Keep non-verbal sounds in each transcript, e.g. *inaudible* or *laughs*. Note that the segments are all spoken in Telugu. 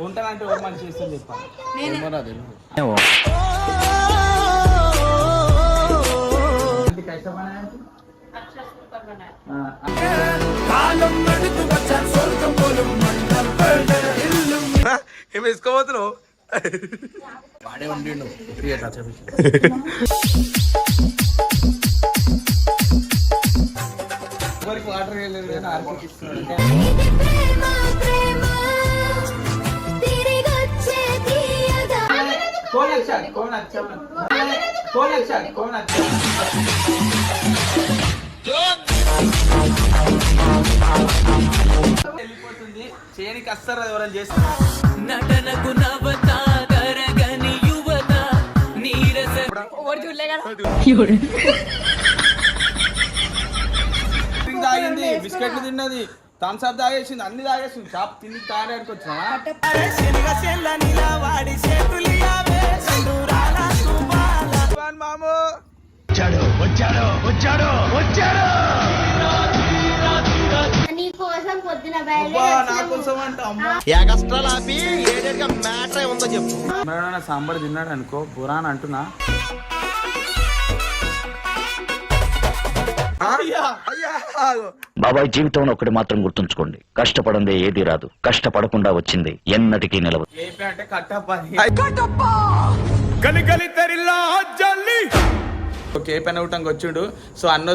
ఉంటానంటే ఎవరు మంచి అంటే? ఆ, ఏమి వేసుకోబోతున్నావు? వాడే ఉండిండు. వాటర్ కోనక్షాన్ని కోనక్షం కోనక్షాన్ని కోనక్షం వెళ్ళిపోతుంది చేయనికి అస్సలు ఎవరైనా చేస్తారు నటనకు నవత యువత నీరస తాగింది బిస్కెట్ తిన్నది. థమ్స్ అప్ తాగేసింది అన్ని తాగేసింది. షాప్ తిని తాగడానికి మాము నీ కోసం పొద్దున అబ్బా, నా బయలుదేరి కోసం అంట అమ్మా ఎగస్ట్రా లాపి ఏడేడిగా మ్యాటర్ ఉందో చెప్పు ఎవరైనా సాంబార్ తిన్నాడు అనుకో బురాన్ అంటున్నా. బాబాయ్ జీవితంలో ఒకటి మాత్రం గుర్తుంచుకోండి. కష్టపడందే ఏది రాదు. కష్టపడకుండా వచ్చింది ఎన్నటికీ నిలవదు. ఏపీ అంటే కట్టప్పని గలి గలి తెరిల్లా జల్లి. ఓకే పెన్ అవుటానికి వచ్చిండు. సో అన్న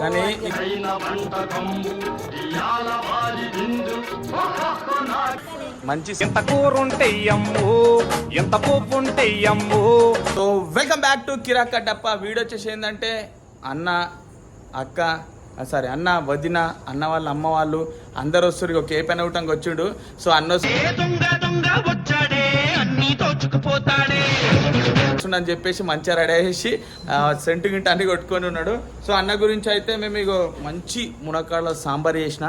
కానీ మంచి ఎంత కూర ఉంటే అమ్ము ఎంత పోపు ఉంటే Ammu. So welcome back to Kiraak Kattappa video వచ్చేసి ఏంటంటే అన్న అక్క సారీ అన్న వదిన అన్న వాళ్ళ అమ్మ వాళ్ళు అందరు వస్తారు ఒక ఏ పని అవటానికి వచ్చిండు. సో అన్న దొంగ దొంగ వచ్చాడే? అన్ని వస్తుండని చెప్పేసి మంచిగా రెడీ అయ్యేసి సెంటు గింట అన్ని కొట్టుకొని ఉన్నాడు. సో అన్న గురించి అయితే మేము ఇగో మంచి మునక్కాళ్ళ సాంబార్ చేసిన.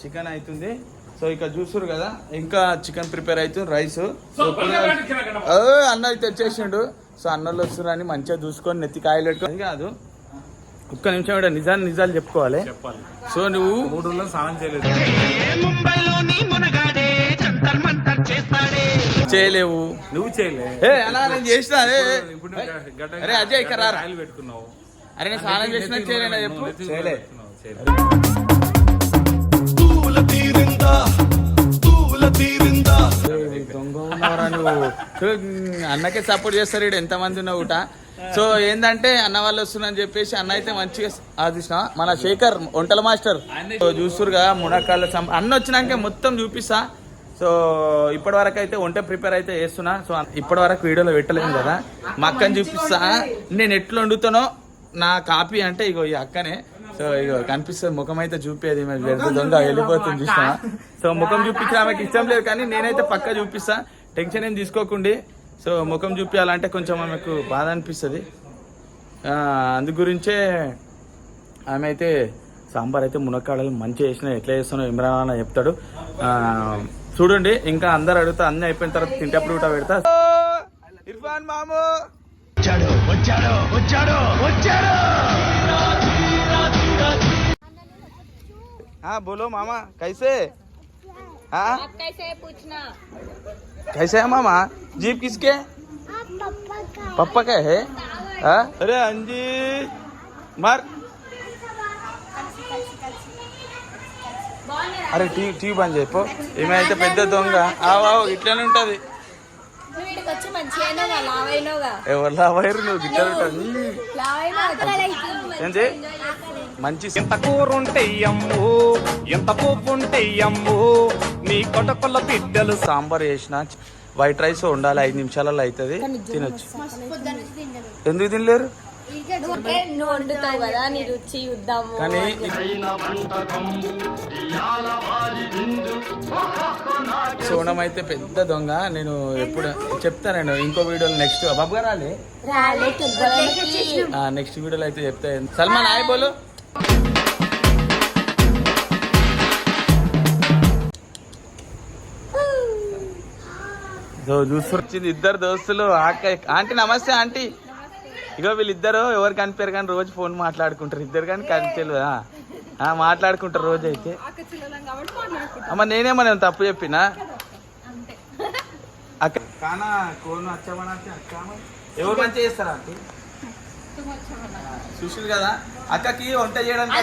చికెన్ అవుతుంది సో ఇక చూస్తురు కదా ఇంకా చికెన్ ప్రిపేర్ అవుతుంది రైస్ అన్న అయితే వచ్చేసిండు. సో అన్నలు వస్తున్నారని మంచిగా చూసుకొని నెత్తి కాయలు పెట్టుకొని అది కాదు. ఒక్క నిమిషం కూడా నిజాన్ని నిజాలు చెప్పుకోవాలి. సో నువ్వు మూడు రోజులు స్నానం చేయలేదు. చేయలేవు. నువ్వు చేయలే. ఏ అలా నేను చేసిన అరే అజయ్ ఇక్కడ రారా. కాయలు పెట్టుకున్నావు. అరే నేను స్నానం చేసినా చేయలేనా చెప్పు? నువ్వు అన్నకే సపోర్ట్ చేస్తారు ఇక్కడ ఎంత మంది ఉన్నావు ఊట సో ఏంటంటే అన్న వాళ్ళు వస్తున్నారని చెప్పేసి అన్న అయితే మంచిగా అది మన శేఖర్ వంటల మాస్టర్. సో చూస్తురుగా మునక్కాళ్ళ అన్న వచ్చినాక మొత్తం చూపిస్తా. సో ఇప్పటి వరకు అయితే వంట ప్రిపేర్ అయితే చేస్తున్నా. సో ఇప్పటి వరకు వీడియోలో పెట్టలేము కదా. మా అక్కని చూపిస్తా. నేను ఎట్లా వండుతానో నా కాపీ అంటే ఇగో ఈ అక్కనే. సో ఇగో కనిపిస్తుంది ముఖం అయితే చూపేది మరి వెళ్తే దొంగ వెళ్ళిపోతుంది చూసిన? సో ముఖం చూపించిన ఆమెకి ఇష్టం లేదు కానీ నేనైతే పక్క చూపిస్తా. టెన్షన్ ఏం తీసుకోకండి. సో ముఖం చూపించాలంటే కొంచెం ఆమెకు బాధ అనిపిస్తుంది. ఆ, అందు గురించే ఆమె అయితే సాంబార్ అయితే మునక్కాడలు మంచిగా చేసిన ఎట్లా చేస్తానో ఇమ్రాన్ అన్న చెప్తాడు. ఆ, చూడండి ఇంకా అందరు అడుగుతా అన్ని అయిపోయిన తర్వాత తింటప్పుడు కూడా పెడతా. ఇర్ఫాన్ మాము! వచ్చాడు వచ్చాడు వచ్చాడు వచ్చాడు! हाँ बोलो मामा कैसे हाँ कैसे पूछना कैसे है मामा जीप किसके पप्पा का है हाँ? अरे अंजी मार అరే టీ టీ బంద్ చేయపో ఈమె అయితే పెద్ద దొంగ ఆవు ఆవు ఇట్లనే ఉంటది నువ్వు ఇక్కడికి వచ్చి మంచిగా అయినావుగా లావైనావుగా ఎవరు వైరు నువ్వు గిట్ల ఉంటుంది లావైనావు ఏంటి మంచి ఎంత కూర ఉంటే అమ్ము ఎంత అమ్ము నీ కొటకొల్ల బిడ్డలు సాంబార్ చేసిన వైట్ రైస్ ఉండాలి ఐదు నిమిషాలలో అవుతుంది తినొచ్చు. ఎందుకు తినలేరు? కానీ సోనం అయితే పెద్ద దొంగ. నేను ఎప్పుడు చెప్తాను ఇంకో వీడియోలో నెక్స్ట్. బాబు గారు రాలే. నెక్స్ట్ వీడియోలో అయితే చెప్తాను సల్మాన్ హాయ్ బోలు. వచ్చింది ఇద్దరు దోస్తులు ఆంటీ నమస్తే ఆంటీ. ఇగో వీళ్ళిద్దరు ఎవరు కనిపారు కానీ రోజు ఫోన్ మాట్లాడుకుంటారు. ఇద్దరు కానీ కనిపించలేదు మాట్లాడుకుంటారు రోజు అయితే అమ్మ నేనేమన్నా తప్పు చెప్పినా? అక్క. కానా కోను వచ్చామని అక్క ఎవరు మంచిగా చేస్తారా చూసింది కదా? అక్కకి వంట చేయడానికి.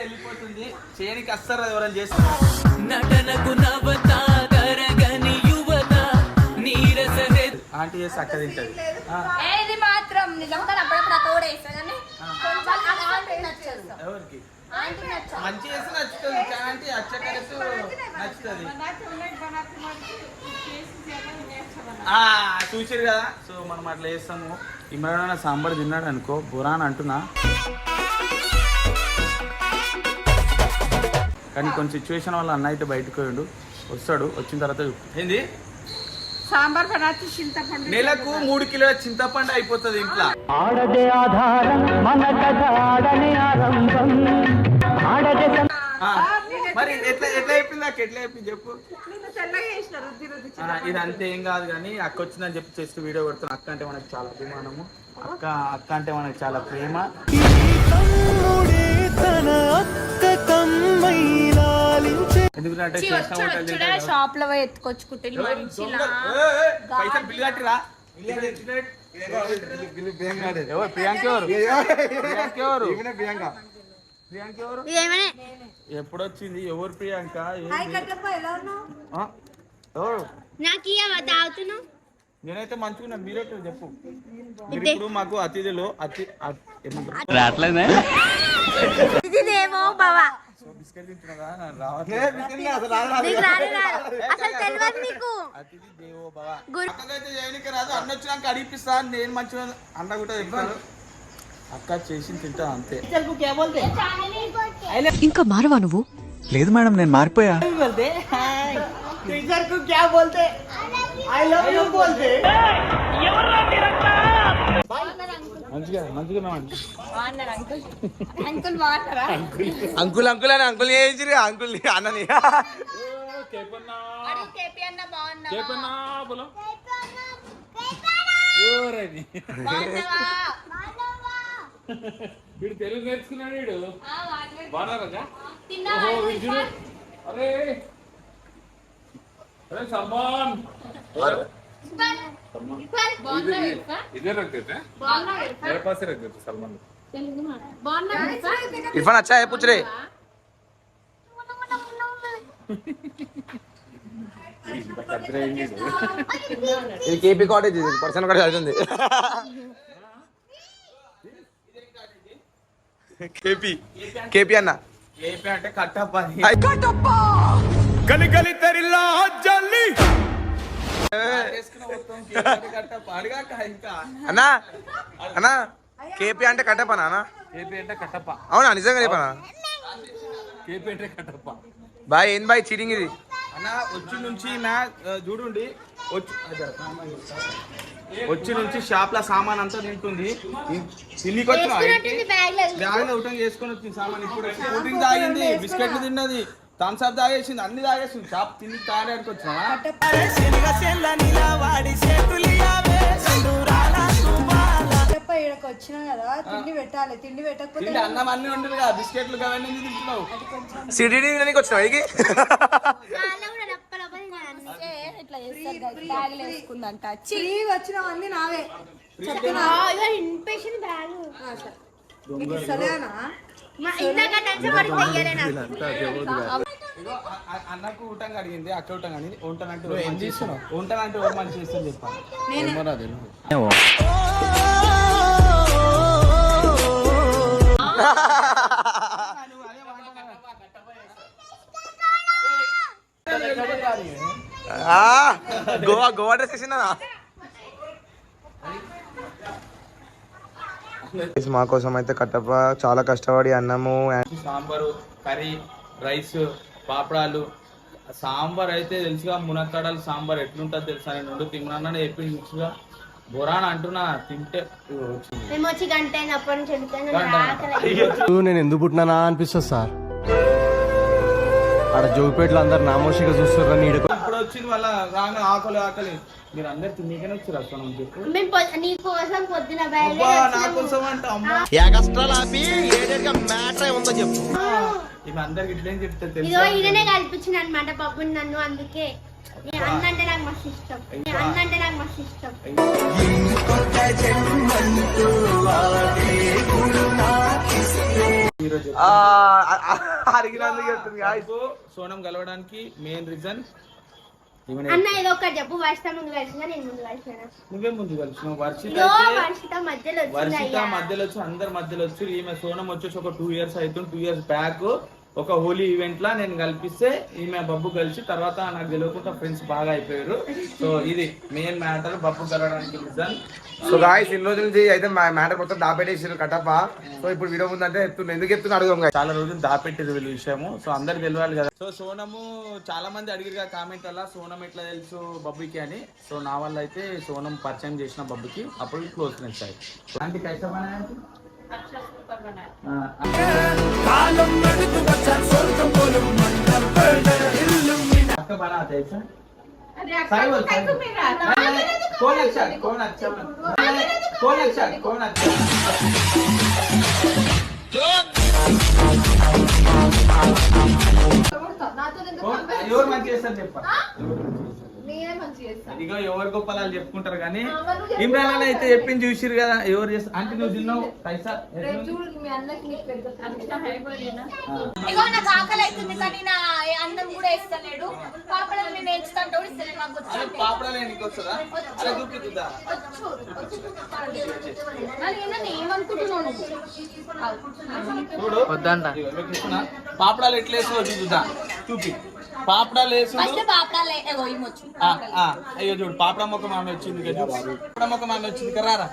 వెళ్ళిపోతుంది. చేయనికి అస్సలు ఎవరైనా చేస్తారు. ఆంటీ చేసి అక్క తింటది. ఏది మాత్రం నిజంగా అప్పుడప్పుడు ఎవరికి? మంచి చేస్తే నచ్చుతుంది. ఆంటీ అచ్చకరెక్ట్ నచ్చుతుంది. ఆ, చూసిరు కదా? సో మనం అట్లా చేస్తాము. ఇమ్మడైనా సాంబార్ తిన్నాడు అనుకో బురాన్ అంటున్నా. కానీ కొన్ని సిచ్యువేషన్ వల్ల అన్న అయితే బయటకు పోయిండు. వస్తాడు వచ్చిన తర్వాత. ఏంది? సాంబార్ పదార్థం చింతపండు నెలకు మూడు కిలోల చింతపండు అయిపోతుంది ఇంట్లో. ఆడదే ఆధారం మన కథ ఆడనే ఆరంభం. ఆడదే మరి ఎట్లా ఎట్లా అయిపోయింది నాకు ఎట్లా అయిపోయింది చెప్పు. ఇది అంతే ఏం కాదు కానీ అక్క వచ్చిందని చెప్పి చేస్తూ వీడియో కొడుతున్నాను అక్క అంటే మనకు చాలా అభిమానము. అక్క అక్క అంటే మనకు చాలా ప్రేమ. ఎందుకంటే చేసిన వంటలు తింటే కదా. షాప్లో పోయి ఎత్తుకొచ్చుకుంటే మంచిలా ఏయ్, ఏయ్, పైసలు బిల్లు కట్టిరా? ఎవరు ప్రియాంక ఎవరు ప్రియాంక ఎవరు? ప్రియాంక. ఎవరు? ఎప్పుడు వచ్చింది ఎవరు ప్రియాంక? ఏంది? ఆ? ఎవరు? నాకు తాగుతున్నావు? నేనైతే మంచిగా మీరే చెప్పు. మీరు ఇప్పుడు మాకు అతిథులు అతి అతి- ఏమంటారు? ఇదేమో బావా. బిస్కెట్ రావట్లేదు. రాదు అసలు తెలియదు నీకు. అతిథి దేవో భవ గురు- అక్కకైతే చేయనికి రాదు. అన్న వచ్చినాక అడిగిపిస్తా. నేను మంచిగా అన్న కూడా చెప్తాను అక్క చేసి తింటా అంతే. ఇంకా మారవా నువ్వు? లేదు మేడం నేను మారిపోయా. टीचर को क्या बोलते आई लव यू बोलते మంచిగా మంచిగా బాగున్నారు అంకుల్ అంకుల్ బాగున్నారా అంకుల్ అంకుల్ అని అంకుల్ చేయించారు అంకుల్ అన్నని అడుగు కేపీ అన్న బాగున్నావా బాగున్నావా వీడు తెలుగు నేర్చుకున్నాడు వీడు ఆ, మాట్లాడు. బాగా తిన్నావా ఇర్ఫాన్? అరే ఇర్ఫాన్ అచ్చా है पूछ रहे *laughs* ఇది కేపీ కాటేజ్ ఇది పర్సన్ కూడా చదువుతుంది కేపీ కేపీ అన్న కేపీ అంటే కట్టప్ప గలి గలి తెరిలా జల్లి. అన్నా అన్నా కేపీ అంటే కట్టప్పనా అన్న? కేపీ అంటే కట్టప్ప అవునా నిజంగా చెప్పనా? కేపీ అంటే కట్టప్ప బాయ్ ఏం బాయ్ చీటింగ్ ఇది? అన్న వచ్చి నుంచి మ్యాచ్ చూడండి. వచ్చి వచ్చి నుంచి షాప్లో సామాన్ అంతా తింటుంది. తిండికి వచ్చిన బ్యాగ్లో ఉటం చేసుకొని వచ్చింది సామాన్. ఇప్పుడు వచ్చి కూల్ డ్రింక్ తాగింది బిస్కెట్లు తిన్నది. థమ్స్ అప్ తాగేసింది అన్ని తాగేసింది షాప్ తిండి తాగడానికి వచ్చినా వచ్చినా కదా తిండి పెట్టాలి తిండి పెట్టకపోతే అన్నం అన్ని ఉండదు కదా బిస్కెట్లు అవన్నీ తింటున్నావు? వచ్చినావు. ఫ్రీ వచ్చినవన్నీ నావే. ఇగో అన్నకు ఊటం అడిగింది అక్క ఊటం అడిగింది. ఉంటానంటే ఏం చేస్తున్నావు ఉంటానంటే ఎవరు మంచి చేస్తుంది చెప్పాను గోవా గోవా డ్రెస్ వేసిందా? మా కోసం అయితే కట్టప్ప చాలా కష్టపడి అన్నము సాంబారు కర్రీ రైస్ పాపడాలు. సాంబార్ అయితే తెలుసుగా మునక్కాడలు సాంబార్ ఎట్లుంటుంది తెలుసా? నేను ఉండు తిమ్మనని చెప్పి తెలుసుగా. బొరాన్ అంటున్నా తింటే. నేను ఎందుకు పుట్టినానా అనిపిస్తుంది సార్. ఆడ జోగిపేటలో అందరు నామోషిగా చూస్తున్నారు ఇప్పుడు వచ్చింది వాళ్ళ రాగా ఆకలి ఆకలి. మీరు అందరు వచ్చారు అసలు చెప్పు. పొద్దున. ఇవి అందరికి ఇట్లేం చెప్తే ఇదో ఈయననే కల్పించిన అనమాట నన్ను అందుకే. నీ అన్న అంటే నాకు మస్తు ఇష్టం. నీ అన్న అంటే నాకు మస్తు ఇష్టం. చెప్తుంది సోనం కలవడానికి మెయిన్ రీజన్ అన్న ఒకటి చెప్పు వర్షిత ముందు కలిసిన నేను ముందు కలిసిన నువ్వే ముందు కలిసినావు. వర్షిత ఇదో మధ్యలో వర్షిత మధ్యలో వచ్చి అందరి మధ్యలో వచ్చి. ఈమె సోనం వచ్చేసి ఒక టూ ఇయర్స్ అవుతుంది. టూ ఇయర్స్ బ్యాక్ ఒక హోలీ ఈవెంట్ లా నేను కల్పిస్తే ఈమె బబ్బు కలిసి తర్వాత నాకు తెలియకుండా ఫ్రెండ్స్ బాగా అయిపోయారు. సో ఇది మెయిన్ మ్యాటర్ బబ్బు కలవడానికి రీజన్ సో గాయస్ ఇన్ని రోజుల నుంచి అయితే మా మ్యాటర్ మొత్తం దాపెట్టేసారు కట్టప్ప సో ఇప్పుడు వీడియో ముందంటే ఎత్తున్నా ఎందుకు ఎత్తున్నా అడుగుదాం. చాలా రోజులు దాపెట్టేది వీళ్ళ విషయము. సో అందరికి తెలియాలి కదా. సో సోనము చాలా మంది అడిగిరు కామెంట్ అలా. సోనం ఎట్లా తెలుసు బబ్బుకి అని. సో నా వల్ల అయితే సోనం పరిచయం చేసిన బబ్బుకి. అప్పుడు క్లోజ్ ఫ్రెండ్స్ అయ్యి అంటే కైసా బనాయా ఆంటీ? ఆ, आपका बना आता है ऐसा साई बोल साई बोल। नहीं, नहीं, कौन अच्छा कौन अच्छा नहीं, नहीं, कौन अच्छा कौन अच्छा నాతో ఎందుకు कौन ఎవరు మంచి చేస్తారు చెప్ప నేనే మంచి చేస్తాను ఇదిగో ఎవరు గొప్పలు చెప్పుకుంటారు కానీ ఇమ్రాన్ అయితే చెప్పింది చూసిరు కదా ఎవరు చేస్తారు అంటే నువ్వు తిన్నావు? పైసా? రేపు చూడు మీ అన్నకి నీకు పెడతా. ఇగో నాకు ఆకలి అవుతుంది కానీ నా అన్నం కూడా ఇస్తలేడు పాపడం నేను ఎంచుతాను కూడా ఇస్తలేడు నాకు వచ్చి. పాపడాలే వస్తుందా అలా చూపిద్దా ఏమనుకుంటున్నావు చూడు. వద్దంట. పాపడాలు ఎట్లా చూద్దా చూపి. పాపడాలు వేసు ఫస్ట్ పాపడాలే ఆ, అయ్యో చూడు పాపడ మొక్క మామ వచ్చింది కదా పాపడ మొక్క మామ వచ్చింది కదా రారా.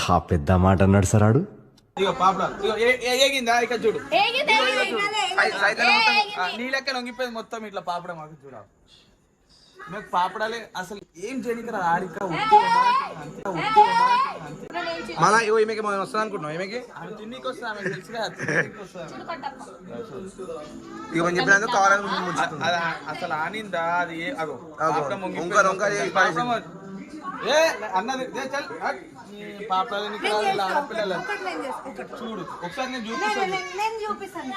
తా పెద్ద మాట అన్నాడు సరాడు ఇగో పాపడ ఇగో ఏగిందా? ఇక్కడ చూడు. నీ లెక్క లొంగిపోయింది మొత్తం ఇట్లా పాపడ మాకు చూడ. మీకు పాపడాలే అసలు ఏం చేయడానికి రా ఆడిక మళ్ళా ఇగో ఈమెకి మనం వస్తుంది అనుకుంటున్నాం ఈమెకి? తిన్నీకి వస్తుంది ఆమె తెలుసు కదా *laughs* ఇక మనం చెప్పినందుకు కావాలని అది అసలు ఆనిందా అది ఏ అగో ఏ అన్నది చల్ ఇలా ఆడపిల్లలు. చూడు ఒకసారి నేను చూపిస్తాను.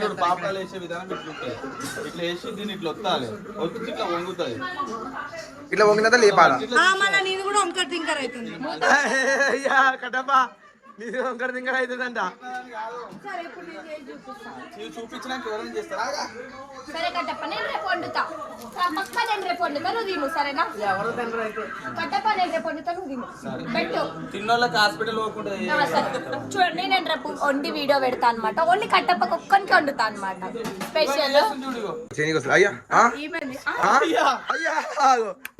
చూడు పాపడాలు వేసే విధానం ఇట్లా ఇట్లా వేసి దీన్ని ఇట్లా ఒత్తాలి. వచ్చి ఇట్లా వంగుతుంది ఇట్లా వంగినంత లేపాలా? ఇట్లా నీది వంకర అవుతుందంట. ఇవి చూపించడానికి ఎవరైనా చేస్తారా? ఆగా. సరే కట్టప్ప నేను రేపు వండుతా. పక్క నేను రేపు వండుతా నువ్వు తిను సరేనా? కట్టప్ప నేను రేపు వండుతా నువ్వు తిను. పెట్టు. తిన్నోళ్ళకి హాస్పిటల్ పోకుండా చూడండి నేను రేపు వండి వీడియో పెడతా అనమాట ఓన్లీ కట్టప్ప ఒక్కరికి వండుతా అనమాట స్పెషల్.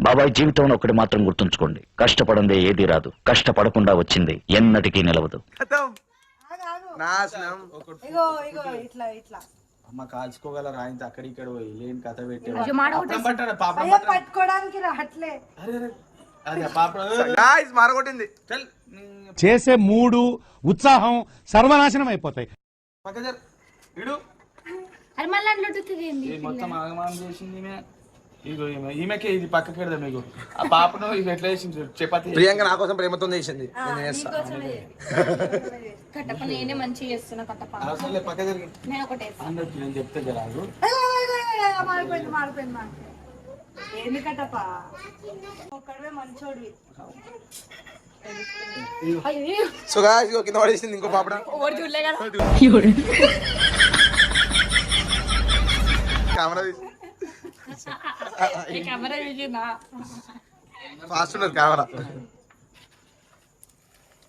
బాబాయ్ జీవితంలో ఒకటి మాత్రం గుర్తుంచుకోండి. కష్టపడందే ఏది రాదు. కష్టపడకుండా వచ్చింది ఎన్నటికీ నిలవదు. ఖతం. నాశనం. ఇగో ఇగో ఇట్లా ఇట్లా. అమ్మ కాల్చుకోగలరా ఆయన అక్కడ ఇక్కడ పోయి లేని కథ పట్టాడు. పట్టుకోవడానికి రావట్లే. మారగొట్టింది. చేసే మూడు ఉత్సాహం సర్వనాశనం అయిపోతాయి. మొత్తం ఆగమానం చేసింది ఇగో ఈమె ఈమెకే ఇది పక్కకి పెడదాం మీకు ఆ పాపను ఇది ఎట్లా చేసింది చూడు, చపాతి ప్రియాంక నా కోసం ప్రేమతో చేసింది. నేను చేస్తా. కట్టప్ప నేనే మంచిగా చేస్తున్నా కట్టప్ప. అసలు పక్క జరిగి నేను ఒకటే అందరికి నేను చెప్తే జరాదు అయ్యో, అయ్యో, అయ్యో, అయ్యో, మారిపోయింది మారిపోయింది మారిపోయింది. ఎందుకటప్ప ఒక్కడవే మంచోడివి. సో గాయ్స్ ఇగో కింద పడేసింది ఇంకో పాపడ ఓడి చూడలే కదా. కెమెరా తీసి. ఫాస్ట్ ఉన్నది కెమెరా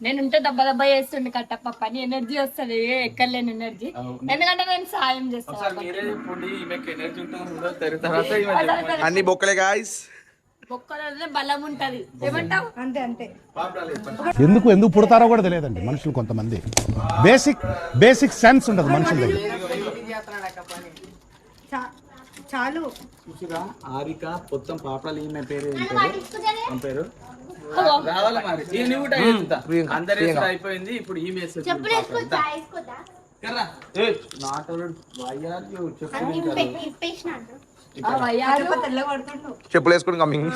నేను ఉంటే దెబ్బ దెబ్బ చేస్తుండే కట్టప్ప పని ఎనర్జీ వస్తుంది ఎక్కర్లేని ఎనర్జీ. ఎందుకంటే నేను సాయం చేస్తాను. అన్ని బొక్కలే గాయ్స్ ఒక్కరోజే బలం ఉంటది. ఏమంటావు? అంతే అంతే. పాపడాలు చెప్పండి. ఎందుకు ఎందుకు పుడతారో కూడా తెలియదండి మనుషులు కొంతమంది. బేసిక్ బేసిక్ సెన్స్ ఉండదు మనుషుల దగ్గర. చాలు. చూసిరా ఆరిక మొత్తం పాపడాలు ఈమె పేరు ఏం పేరు? ఏం పేరు? రావాలి మరి? ఈ నువ్వు. అందరు అయిపోయింది ఇప్పుడు ఈమె చెప్పులు వేసుకుని కమ్మింగ్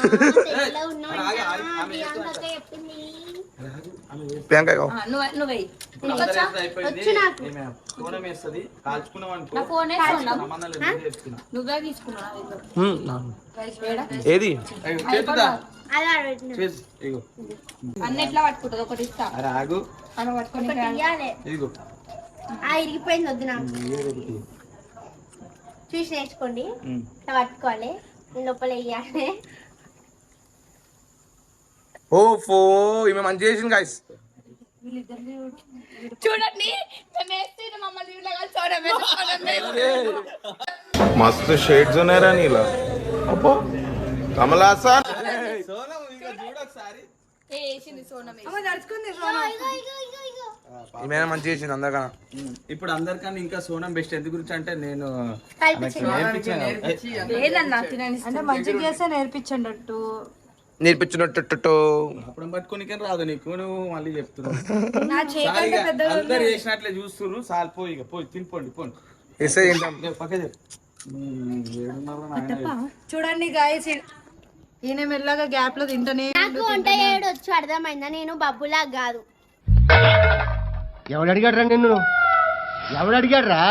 తీసుకున్నావు ఏది? పట్టుకుంటుంది? ఒకటి ఇస్తా. ఇదిగో. ఇరిగిపోయింది వద్దు నాకు. ఏదొకటి. చూసి నేర్చుకోండి. పట్టుకోవాలి. లోపల వేయాలి ఓ ఫో ఈమె మంచి చేసింది గాయస్ చూడండి *laughs* మస్తు షేడ్స్ ఉన్నారా నీలా. అబ్బో. కమలాసన్ సోనం ఇగో చూడు ఒకసారి ఏ వేసింది. సోనమే అమ్మ నడుచుకుంది ఇగో ఇగో ఇగో ఇగో ఈమె మంచి చేసింది అందరికన్నా. ఇప్పుడు అందరికన్నా ఇంకా సోనం బెస్ట్ ఎందుకు గురించి అంటే నేను అంటే మంచిగా చేస్తే నేర్పించండి అట్టు. నేర్పించినట్టు అప్పుడు పట్టుకోనికే రాదు నీకు నువ్వు మళ్ళీ చెప్తున్నావు. సార్ అందరు చేసినట్లే చూస్తున్నారు సాల్ పోయి ఇక పోయి తినిపోండి పోండి ఎస్ఐ. చూడండి గాయస్ ఈయన మెల్లగా గ్యాప్లో తింటనే నాకు వంట చేయడం వచ్చు అర్థమైందా? నేను బబ్బులా కాదు. ఎవడు అడిగాడు రా నిన్ను? ఎవడు అడిగాడు రా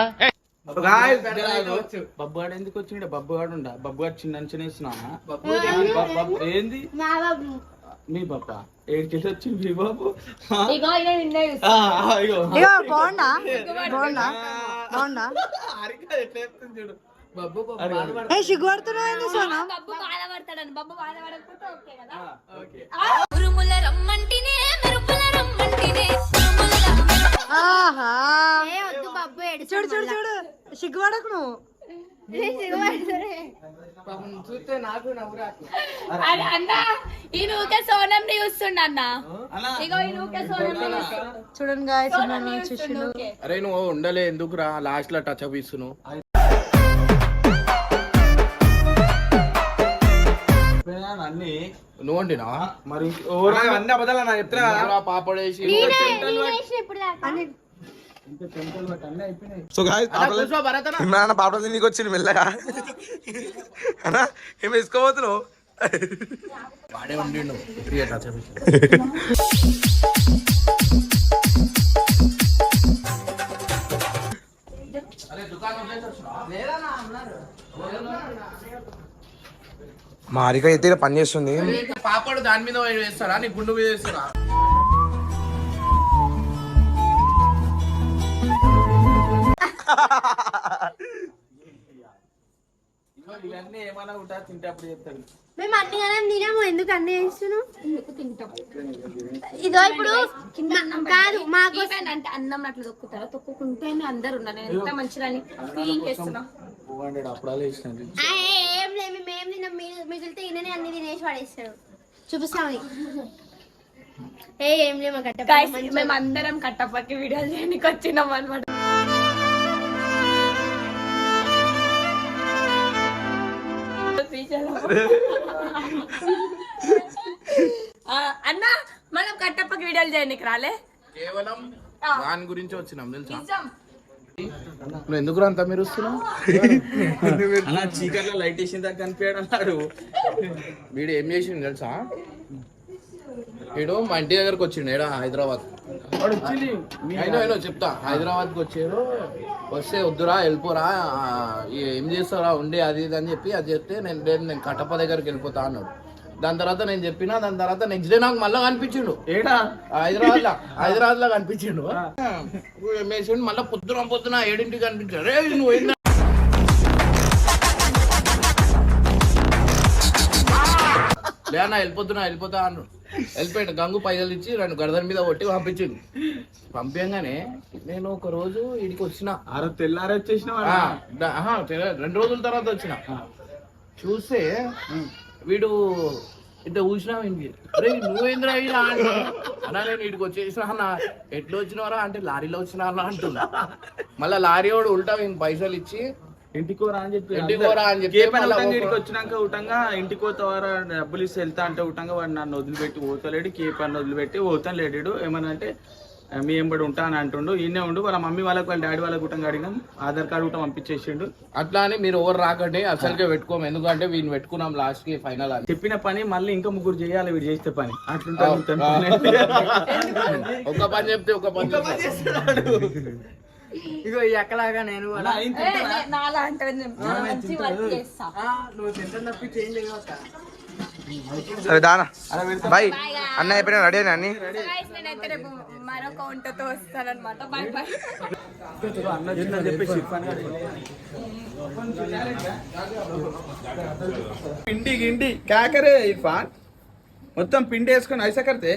బబ్బు గాడు ఎందుకు వచ్చిండే? బబ్బు గాడు ఉండ? బబ్బు గాడు చిన్న చిన్న ఏంది? మా బాబు మీ బాబా ఏడికెళ్ళి వచ్చింది మీ బాబు? చూడు. ఉరుముల రమ్మంటినే మెరుపుల రమ్మంటినే. చూడు చూడు చూడు. సిగ్గుపడకు నువ్వు అరే అన్న ఈ నూకే సోనం చూస్తుండ అన్న. అలా ఇగో ఈ నూకే సోనం చూడండి గాయస్ చూసిండు అరే నువ్వు ఉండలే ఎందుకు రా లాస్ట్లో టచ్ అప్ ఇస్తున్నావు. అన్ని నువ్వు వండినా మరి అన్ని అబద్ధాలు నా చెప్తున్నా పాపడేసి సో పాపడ వచ్చింది మెల్లగా. అన్నా ఏమి వేసుకోబోతున్నావు? వాడే ఉండిండు టచ్ అప్ మా హరిక అయితే పని చేస్తుంది. పాపడు దాని మీద వేస్తారా? నీ గుండు మీద వేస్తారా? ఇవన్నీ ఏమైనా ఉంటా తింటే అప్పుడు చెప్తాడు. మేము అన్ని కదా తినాము. ఎందుకు అన్ని వేస్తున్నాం ఇదో ఇప్పుడు కాదు మాకు అంటే అన్నం అట్లా తొక్కుతారా? తొక్కుకుంటేనే అందరు ఉన్నారు. నేను ఎంత మంచిదని ఫీలింగ్ చేస్తున్నా. లేదు మేము తిన్నాం మిగిలి- మిగిలితే ఈయననే అన్ని తినేసి పడేస్తాడు. చూపిస్తాం నీకు. ఏ ఏం అట్ట Guys, మేము అందరం కట్టపక్కి వీడియోలు చేయడానికి వచ్చినాం అనమాట అన్న మనం కట్టపక్క వీడియోలు చేయడానికి రాలే? కేవలం దాని గురించి వచ్చినాం తెలుసా? నువ్వు ఎందుకు అంతా మీరు వస్తున్నావు? అలా చీకట్లో లైట్ వేసిన దాకా కనిపించాడు అన్నాడు వీడు ఏం చేసిండు తెలుసా? వీడు మా ఇంటి దగ్గరకు వచ్చిండు ఏడా హైదరాబాద్. అయినో అయినో చెప్తా హైదరాబాద్కి వచ్చారు. వస్తే వద్దురా వెళ్ళిపోరా ఏం చేస్తారా ఉండి అది ఇది అని చెప్పి అది చెప్తే నేను నేను కట్టప్ప దగ్గరికి వెళ్ళిపోతా అన్నాడు. దాని తర్వాత నేను చెప్పిన దాని తర్వాత నెక్స్ట్ డే నాకు మళ్ళీ కనిపించిండు. ఏడా? హైదరాబాద్లో హైదరాబాద్లో కనిపించిండు మళ్ళీ పొద్దున పొద్దున ఏడింటికి కనిపించాడు. రే నువ్వు ఏందా? లేనా వెళ్ళిపోతున్నా వెళ్ళిపోతా అన్నాడు. వెళ్ళిపోయాడు. గంగు పైసలు ఇచ్చి రెండు గడదల మీద కొట్టి పంపించిండు. పంపించగానే నేను ఒక రోజు ఇడికి వచ్చిన. తెల్లారి వచ్చేసిన రెండు రోజుల తర్వాత వచ్చిన. చూస్తే వీడు చూసినా ఇంటి అరే నువ్వేంద్రా ఇలా అన్నా నేను ఇడికి వచ్చేసిన అన్న ఎట్లా వచ్చినవరా? అంటే లారీలో వచ్చినా అన్న అంటున్నా. మళ్ళీ లారీ వాడు ఉల్టా వీనికి పైసలు ఇచ్చి ఇంటికి పోరా అని చెప్పి ఇంటికి పోరా అని చెప్పి వచ్చినాక ఉటంగా ఇంటికి పోతావారా? డబ్బులు ఇస్తే వెళ్తా అంటే ఉటంగా వాడు నన్ను వదిలిపెట్టి పోతలేడు కేపని వదిలిపెట్టి పోతాను లేడు ఏమన్నా అంటే మీ ఎంబడి ఉంటా అని అంటుండు. ఈయనే ఉండు వాళ్ళ మమ్మీ వాళ్ళకి వాళ్ళ డాడీ వాళ్ళకి గుట్టం అడిగినాం ఆధార్ కార్డు కూడా పంపించేసిండు. అట్లా అని మీరు ఎవరు రాకండి అసలుకే పెట్టుకోము. ఎందుకంటే వీడిని పెట్టుకున్నాం లాస్ట్కి ఫైనల్ అని. చెప్పిన పని మళ్ళీ ఇంకా ముగ్గురు చేయాలి వీడు చేస్తే పని. అట్లుంటే ఒక పని చెప్తే ఒక పని చెప్తే. ఇగో ఈ అక్కలాగా నేను కూడా నాలా అంటే మంచి వర్క్ చేస్తా. నువ్వు తప్పి చేంజ్ సరే దానా. బాయ్ అన్న అయిపోయినా రెడీ అయినా అన్ని? మరొక వంటతో బాయ్ బాయ్. పిండి గిండి. కాకరే ఇర్ఫాన్. మొత్తం పిండి వేసుకొని ఐసా కడితే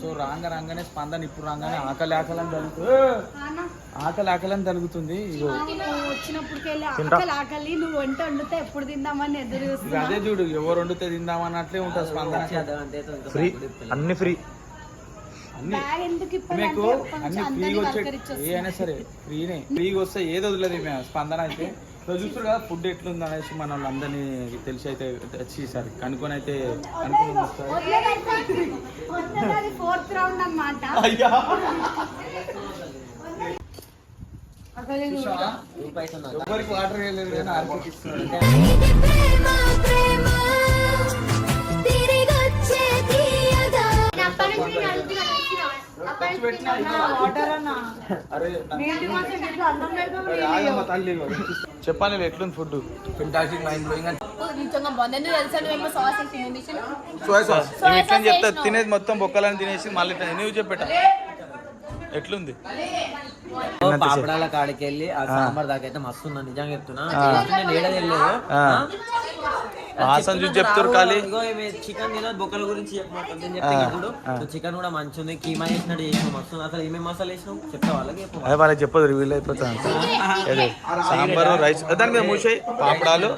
సో రాంగ రాగానే స్పందన ఇప్పుడు రాగానే ఆకలి ఆకలని జరుగుతుంది ఆకలి ఆకలని వచ్చినప్పటికెళ్ళి ఆకలి ఆకలి నువ్వు వంట వండితే ఎప్పుడు తిందామని ఎదురు ఇక అదే చూడు ఎవరు వండితే తిందామన్నట్లే ఉంటుంది స్పందన. ఫ్రీ అన్ని ఫ్రీ. మీకు అంటే అన్ని ఫ్రీగా వచ్చే. ఏ అయినా సరే ఫ్రీనే. ఫ్రీగా వస్తే ఏది వదిలేదు మేము స్పందన అయితే? చూస్తారు కదా ఫుడ్ ఎట్లుంది అనేసి మన వాళ్ళందరినీ తెలిసి అయితే వచ్చి సరే కనుక్కొని అయితే ఎవరికి వాటర్ వేయలేదు కానీ ఆర్కి అరే ఆగమ్మ తల్లి చెప్పాలి ఎట్లుంది food fantastic mind blowing soya sauce చెప్తా తినేది మొత్తం బొక్కలని తినేసి మళ్ళీ ఇట్లా నువ్వు చెప్పేట. ఎట్లుంది? పాపడాల కాడికి వెళ్ళి ఆ. సాంబార్ దాకా అయితే మస్తు ఉంది నిజంగా చెప్తున్నా. నేను ఏడ తెలియదు. ఆ. వాసన చూసి చెప్తురు ఖాళీ. చికెన్ తినదు బొక్కల గురించి ఇప్పుడు చికెన్ కూడా మంచి ఉంది కీమా చేసినట్టు చేసినావు మస్తు. అసలు ఏమేమి మసాలా వేసినావు? చెప్తా వాళ్ళకి అదే వాళ్ళకి. చెప్పదు రివీల్ అయిపోతాను అదే సాంబారు రైస్ దాని మీద మూసాయి పాపడాలు.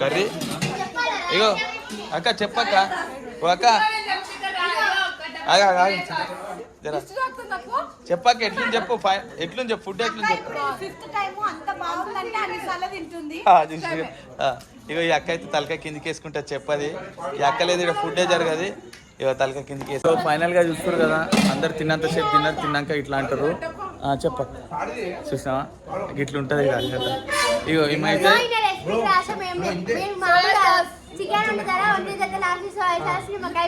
కర్రీ? ఇగో అక్క చెప్పక్క అక్క. ఆగా, చెప్పక్క ఎట్లుంది చెప్పు ఎట్లుంది చెప్పు ఫుడ్ ఎట్లుంది చెప్పు. ఫిఫ్త్ టైం అంత బాగుందంటే అన్ని సార్లు తింటుంది. ఆ, చూసి ఆ, ఇగో ఈ అక్క అయితే తలకాయ కిందికి వేసుకుంటే చెప్పది. ఈ అక్క లేదు ఇక్కడ ఫుడ్డే జరగదు. ఇగో తలకాయ కిందికి వేసి ఫైనల్గా చూస్తారు కదా అందరు తిన్నంత సేపు తిన్నారు తిన్నాక ఇట్లా అంటారు. ఆ, చెప్ప. చూసినావా? ఇట్లా ఉంటుంది ఇక ఏమైతే చికెన్ వండుతారా వండిన తర్వాత లాస్ట్ సాస్ నిమ్మకాయ